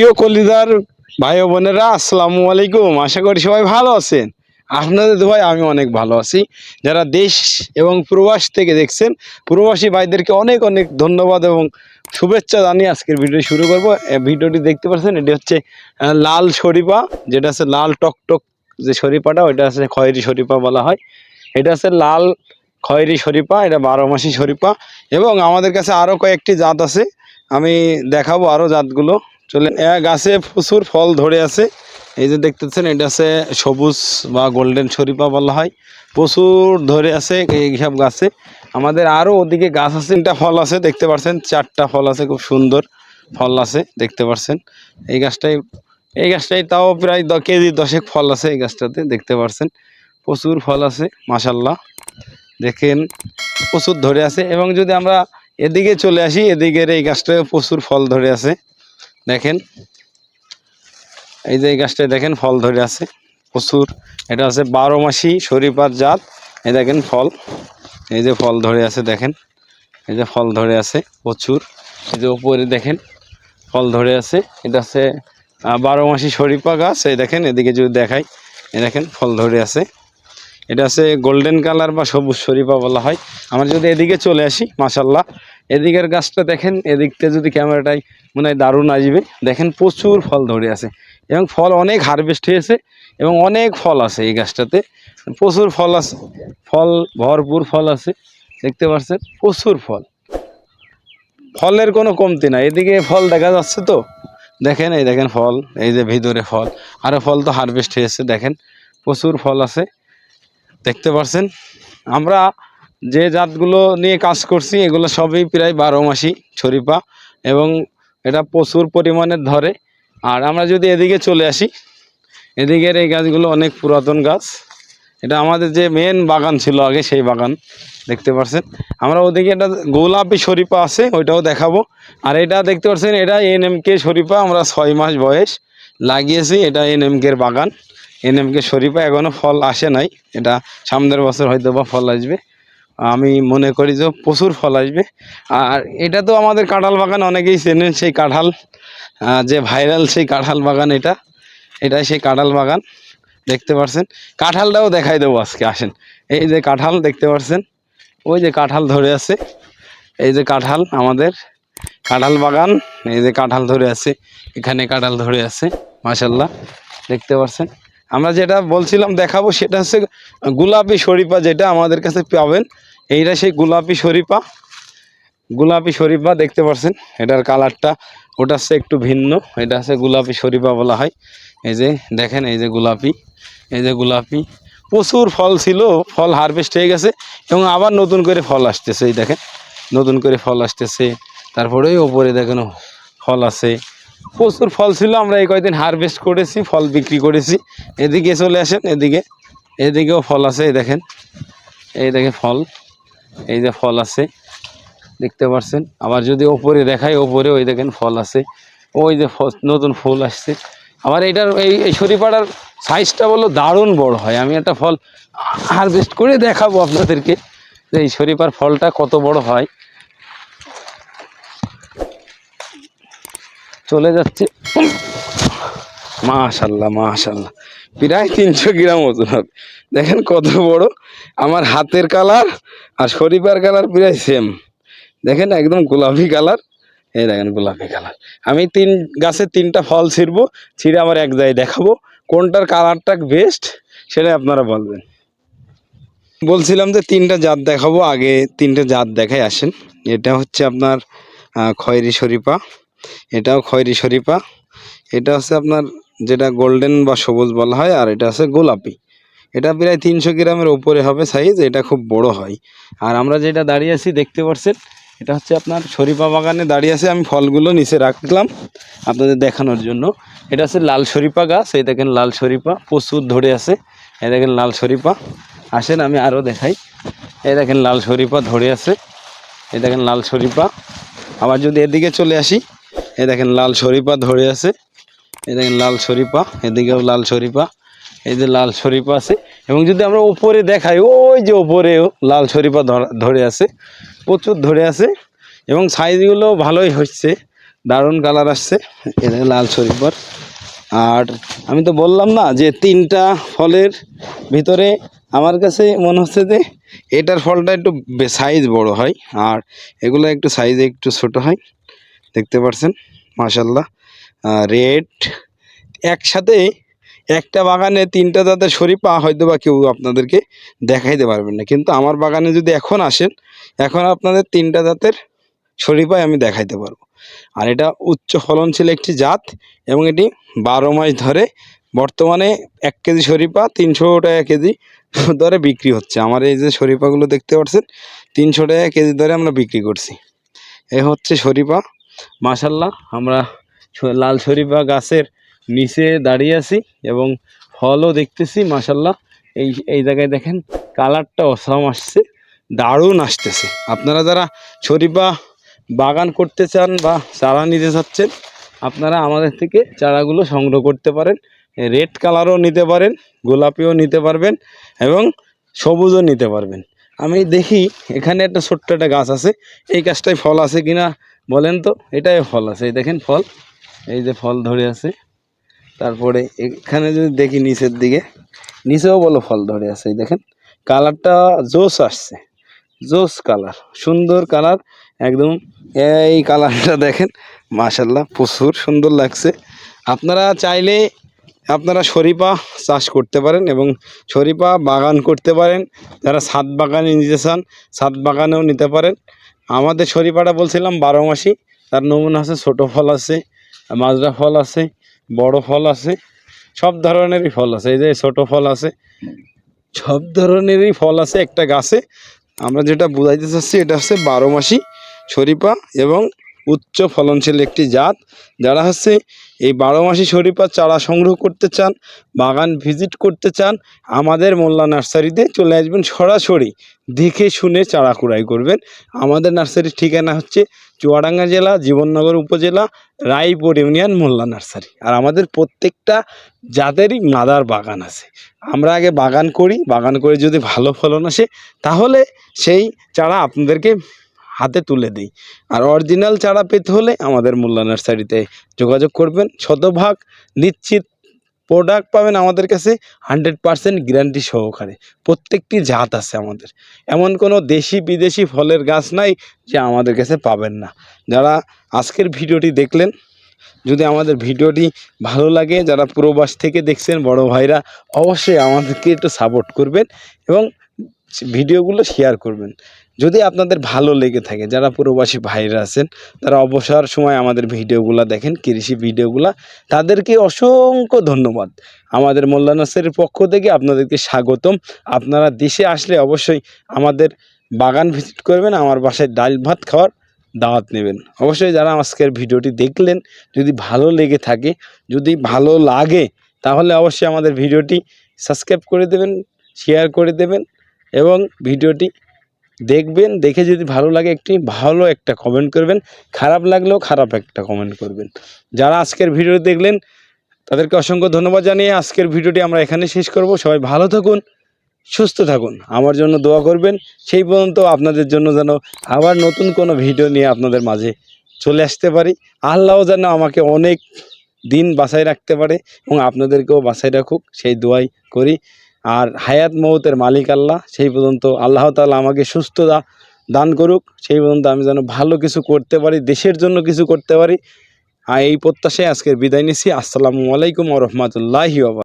প্রিয় কলিদার ভাই বোনেরা, আসসালামু আলাইকুম। আশা করি সবাই ভালো আছেন। আপনাদের ভাই আমি অনেক ভালো আছি। যারা দেশ এবং প্রবাস থেকে দেখছেন, প্রবাসী ভাইদেরকে অনেক অনেক ধন্যবাদ এবং শুভেচ্ছা জানিয়ে আজকের ভিডিও শুরু করব। ভিডিওটি দেখতে পাচ্ছেন, এটি হচ্ছে লাল শরীফা, যেটা আছে লাল টকটক যে শরীফাটা, ওইটা আছে খয়েরি শরীফা বলা হয়। এটা আছে লাল খয়েরি শরীফা, এটা বারো মাসি শরীফা। এবং আমাদের কাছে আরও কয়েকটি জাত আছে। আমি দেখাবো আরও জাতগুলো। চলে গাছে প্রচুর ফল ধরে আছে। এই যে দেখতেছেন, এটা আছে সবুজ বা গোল্ডেন শরীফা বলা হয়। প্রচুর ধরে আছে এই সব গাছে। আমাদের আরও ওদিকে গাছ আছে, তিনটা ফল আছে, দেখতে পাচ্ছেন চারটা ফল আছে, খুব সুন্দর ফল আছে, দেখতে পাচ্ছেন এই গাছটাই এই গাছটাই তাও প্রায় দ, কেজি দশেক ফল আছে এই গাছটাতে, দেখতে পাচ্ছেন প্রচুর ফল আছে মাসাল্লাহ দেখেন, প্রচুর ধরে আছে। এবং যদি আমরা এদিকে চলে আসি, এদিকের এই গাছটায় প্রচুর ফল ধরে আছে। দেখেন। এই যে এই গাছটায় দেখেন ফল ধরে আছে, প্রচুর। এটা আছে বারো মাসি শরীফার জাত। এই দেখেন ফল। এই যে ফল ধরে আছে, দেখেন। এই যে ফল ধরে আছে, প্রচুর। এই যে উপরে দেখেন, ফল ধরে আছে। এটা আছে বারো মাসি শরীফা গাছ। এই দেখেন, এদিকে যদি দেখাই এ দেখেন, ফল ধরে আছে। এটা আছে গোল্ডেন কালার বা সবুজ শরীফা বলা হয়। আমরা যদি এদিকে চলে আসি মাসাল্লাহ এদিকের গাছটা দেখেন, এদিকতে যদি ক্যামেরাটাই মনে হয় দারুণ আসবে। দেখেন প্রচুর ফল ধরে আছে এবং ফল অনেক হারভেস্ট হয়েছে এবং অনেক ফল আছে এই গাছটাতে। প্রচুর ফল আছে, ফল, ভরপুর ফল আছে, দেখতে পাচ্ছেন, প্রচুর ফল। ফলের কোনো কমতি নাই, এদিকে ফল দেখা যাচ্ছে তো। দেখেন এই দেখেন ফল, এই যে ভিতরে ফল আরও ফল তো হারভেস্ট হয়েছে, দেখেন, প্রচুর ফল আছে। দেখতে পাচ্ছেন আমরা যে জাতগুলো নিয়ে কাজ করছি, এগুলো সবই প্রায় বারো মাসি শরীফা এবং এটা প্রচুর পরিমাণে ধরে। আর আমরা যদি এদিকে চলে আসি, এদিকের এই গাছগুলো অনেক পুরাতন গাছ। এটা আমাদের যে মেন বাগান ছিল আগে, সেই বাগান, দেখতে পাচ্ছেন আমরা ওদিকে একটা গোলাপি শরীফা আছে, ওইটাও দেখাবো। আর এটা দেখতে পাচ্ছেন এটা এনএমকে শরীফা আমরা ছয় মাস বয়স লাগিয়েছি, এটা এনএমকের বাগান। এনএমকে শরীফা এখনও ফল আসে নাই। এটা সামনের বছর হয়তো বা ফল আসবে। আমি মনে করি যে প্রচুর ফল আসবে। আর এটা তো আমাদের কাঁঠাল বাগান, অনেকেই চেনেন সেই কাঁঠাল যে ভাইরাল সেই কাঁঠাল বাগান এটা। এটাই সেই কাঁঠাল বাগান, দেখতে পাচ্ছেন কাঁঠালটাও দেখাই দেবো আজকে, আসেন। এই যে কাঁঠাল দেখতে পাচ্ছেন ওই যে কাঁঠাল ধরে আছে। এই যে কাঁঠাল আমাদের, কাঁঠাল বাগান, এই যে কাঁঠাল ধরে আছে। এখানে কাঁঠাল ধরে আছে মাশাল্লাহ দেখতে পাচ্ছেন আমরা যেটা বলছিলাম দেখাবো সেটা হচ্ছে গোলাপি শরীফা যেটা আমাদের কাছে পাবেন। এইটা সেই গোলাপি শরীফা। গোলাপি শরীফা দেখতে পাচ্ছেন, এটার কালারটা ওটা হচ্ছে একটু ভিন্ন, এটা হচ্ছে গোলাপি শরীফা বলা হয়। এই যে দেখেন, এই যে গোলাপি, এই যে গোলাপি। প্রচুর ফল ছিল, ফল হারভেস্ট হয়ে গেছে এবং আবার নতুন করে ফল আসতেছে, এই দেখেন, নতুন করে ফল আসতেছে। তারপরে ওপরে দেখেন, ফল আছে। প্রচুর ফল ছিল, আমরা এই কয়েকদিন হারভেস্ট করেছি, ফল বিক্রি করেছি। এদিকে চলে আসেন, এদিকে। এদিকেও ফল আছে, এই দেখেন। এই দেখে ফল। এই যে ফল আছে, দেখতে পাচ্ছেন। আবার যদি ওপরে দেখাই ওপরে ওই দেখেন ফল আছে। ওই যে নতুন ফুল আসছে। আবার এটার এই এই শরীফাটার সাইজটা বলো, দারুণ বড় হয়। আমি একটা ফল হারভেস্ট করে দেখাবো আপনাদেরকে যে এই শরীফার ফলটা কত বড় হয়। চলে যাচ্ছে। মাশাল্লাহ মাশাল্লাহ। প্রায় তিনশো গ্রাম ওজন হবে। দেখেন কত বড়। আমার হাতের কালার আর শরীফার কালার প্রায় সেম দেখেন একদম গোলাপি কালার। এই দেখেন গোলাপি কালার। আমি তিন, গাছে তিনটা ফল ছিঁড়বো, ছিঁড়ে আমার এক জায়গায় দেখাবো। কোনটার কালারটা বেস্ট সেটাই আপনারা বলবেন। বলছিলাম যে তিনটা জাত দেখাবো, আগে তিনটা জাত দেখাই আসেন। এটা হচ্ছে আপনার খয়েরি শরীফা। এটাও খয়েরি শরীফা। এটা হচ্ছে আপনার যেটা গোল্ডেন বা সবুজ বলা হয়, আর এটা আছে গোলাপি। এটা প্রায় তিনশো গ্রামের উপরে হবে সাইজ এটা খুব বড় হয়। আর আমরা যেটা দাঁড়িয়ে আছি, দেখতে পাচ্ছেন, এটা হচ্ছে আপনার শরীফা বাগানে দাঁড়িয়ে আছে, আমি ফলগুলো নিচে রাখলাম আপনাদের দেখানোর জন্য। এটা হচ্ছে লাল শরীফা গাছ, এই দেখেন লাল শরীফা, প্রচুর ধরে আছে। এই দেখেন লাল শরীফা। আসেন, আমি আরও দেখাই। এই দেখেন লাল শরীফা ধরে আছে। এই দেখেন লাল শরীফা। আবার যদি এদিকে চলে আসি এই দেখেন লাল শরীফা ধরে আছে। এই দেখেন লাল শরীফা এদিকেও লাল শরীফা এই যে লাল শরীফা আছে। এবং যদি আমরা ওপরে দেখাই, ওই যে উপরেও লাল শরীফা ধরা- ধরে আছে, প্রচুর ধরে আছে। এবং সাইজগুলো ভালোই হচ্ছে, দারুণ কালার আসছে এটা লাল শরীফার আর আমি তো বললাম না যে তিনটা ফলের ভিতরে আমার কাছে মনে হচ্ছে যে এটার ফলটা একটু সাইজ বড় হয়, আর এগুলো একটু সাইজে একটু ছোট হয়। দেখতে পাচ্ছেন মাশাল্লাহ রেড। একসাথে একটা বাগানে তিনটা জাতের শরীফা হয়তো বা কেউ আপনাদেরকে দেখাইতে পারবেন না। কিন্তু আমার বাগানে যদি এখন আসেন, এখন আপনাদের তিনটা জাতের শরীফাই আমি দেখাইতে পারব। আর এটা উচ্চ ফলনশীল একটি জাত এবং এটি বারো মাস ধরে বর্তমানে এক কেজি শরীফা তিনশো টাকা কেজি দরে বিক্রি হচ্ছে। আমার এই যে শরীফাগুলো দেখতে পাচ্ছেন, তিনশো টাকা কেজি দরে আমরা বিক্রি করছি। এ হচ্ছে শরীফা মাসাল্লাহ আমরা লাল শরীফা গাছের নিচে দাঁড়িয়ে আছি এবং ফলও দেখতেছি মাসাল্লাহ এই এই জায়গায় দেখেন, কালারটা অসাম আসছে, দারুণ আসতেছে। আপনারা যারা শরীফা বাগান করতে চান বা চারা নিতে চাচ্ছেন, আপনারা আমাদের থেকে চারাগুলো সংগ্রহ করতে পারেন। রেড কালারও নিতে পারেন, গোলাপিও নিতে পারবেন এবং সবুজও নিতে পারবেন। আমি দেখি, এখানে একটা ছোট্ট একটা গাছ আছে, এই গাছটায় ফল আছে কিনা বলেন তো, এটাই ফল আছে। এই দেখেন ফল, এই যে ফল ধরে আছে। তারপরে এখানে যদি দেখি নিচের দিকে, নিচেও বলো ফল ধরে আছে, এই দেখেন। কালারটা জোস আসছে, জোস কালার, সুন্দর কালার, একদম এই কালারটা দেখেন মাশাল্লাহ প্রচুর সুন্দর লাগছে। আপনারা চাইলে আপনারা শরীফা চাষ করতে পারেন এবং শরীফা বাগান করতে পারেন। যারা ছাদ বাগানে নিতে চান, ছাদ বাগানেও নিতে পারেন। আমাদের শরীপাটা বলছিলাম বারো মাসি, তার নমুনা আছে, ছোট ফল আছে, মাজরা ফল আছে, বড় ফল আছে, সব ধরনেরই ফল আছে, এই যে ছোট ফল আছে, সব ধরনেরই ফল আছে একটা গাছে। আমরা যেটা বুঝাইতে চাচ্ছি, এটা হচ্ছে বারো মাসি শরীপা এবং উচ্চ ফলনশীল একটি জাত, যারা হচ্ছে এই বারো মাসি শরীফা চারা সংগ্রহ করতে চান, বাগান ভিজিট করতে চান, আমাদের মোল্লা নার্সারিতে চলে আসবেন সরাসরি। দেখে শুনে চারা কুড়াই করবেন। আমাদের নার্সারির ঠিকানা হচ্ছে চুয়াডাঙ্গা জেলা, জীবননগর উপজেলা, রায়পুর ইউনিয়ন মোল্লা নার্সারি। আর আমাদের প্রত্যেকটা জাতেরই মাদার বাগান আছে। আমরা আগে বাগান করি, বাগান করে যদি ভালো ফলন আসে, তাহলে সেই চারা আপনাদেরকে হাতে তুলে দিই। আর অরিজিনাল চারা পেতে হলে আমাদের মোল্লা নার্সারিতে যোগাযোগ করবেন। শতভাগ নিশ্চিত প্রোডাক্ট পাবেন আমাদের কাছে হান্ড্রেড পারসেন্ট গ্যারান্টি সহকারে। প্রত্যেকটি জাত আছে আমাদের। এমন কোনো দেশি বিদেশি ফলের গাছ নাই যে আমাদের কাছে পাবেন না। যারা আজকের ভিডিওটি দেখলেন, যদি আমাদের ভিডিওটি ভালো লাগে, যারা প্রবাস থেকে দেখছেন, বড় ভাইরা অবশ্যই আমাদেরকে একটু সাপোর্ট করবেন এবং ভিডিওগুলো শেয়ার করবেন। যদি আপনাদের ভালো লেগে থাকে, যারা প্রবাসী ভাইরা আছেন, তারা অবসর সময় আমাদের ভিডিওগুলো দেখেন, কৃষি ভিডিওগুলো, তাদেরকে অসংখ্য ধন্যবাদ। আমাদের মোল্লানাসের পক্ষ থেকে আপনাদেরকে স্বাগতম। আপনারা দেশে আসলে অবশ্যই আমাদের বাগান ভিজিট করবেন, আমার বাসায় ডাল ভাত খাওয়ার দাওয়াত নেবেন। অবশ্যই যারা আজকের ভিডিওটি দেখলেন, যদি ভালো লেগে থাকে, যদি ভালো লাগে, তাহলে অবশ্যই আমাদের ভিডিওটি সাবস্ক্রাইব করে দেবেন, শেয়ার করে দেবেন এবং ভিডিওটি দেখবেন, দেখে যদি ভালো লাগে একটি ভালো একটা কমেন্ট করবেন, খারাপ লাগলেও খারাপ একটা কমেন্ট করবেন। যারা আজকের ভিডিও দেখলেন, তাদেরকে অসংখ্য ধন্যবাদ জানিয়ে আজকের ভিডিওটি আমরা এখানে শেষ করব। সবাই ভালো থাকুন, সুস্থ থাকুন। আমার জন্য দোয়া করবেন। সেই পর্যন্ত আপনাদের জন্য যেন আবার নতুন কোনো ভিডিও নিয়ে আপনাদের মাঝে চলে আসতে পারি। আল্লাহ যেন আমাকে অনেক দিন বাঁচাই রাখতে পারে এবং আপনাদেরকেও বাঁচাই রাখুক। সেই দোয়াই করি। আর হায়াত মৌতের মালিক আল্লাহ, সেই পর্যন্ত আল্লাহ তালা আমাকে সুস্থ দা, দান করুক। সেই পর্যন্ত আমি যেন ভালো কিছু করতে পারি, দেশের জন্য কিছু করতে পারি। আর এই প্রত্যাশায় আজকের বিদায় নিচ্ছি। আসসালামু আলাইকুম রহমতুল্লাহি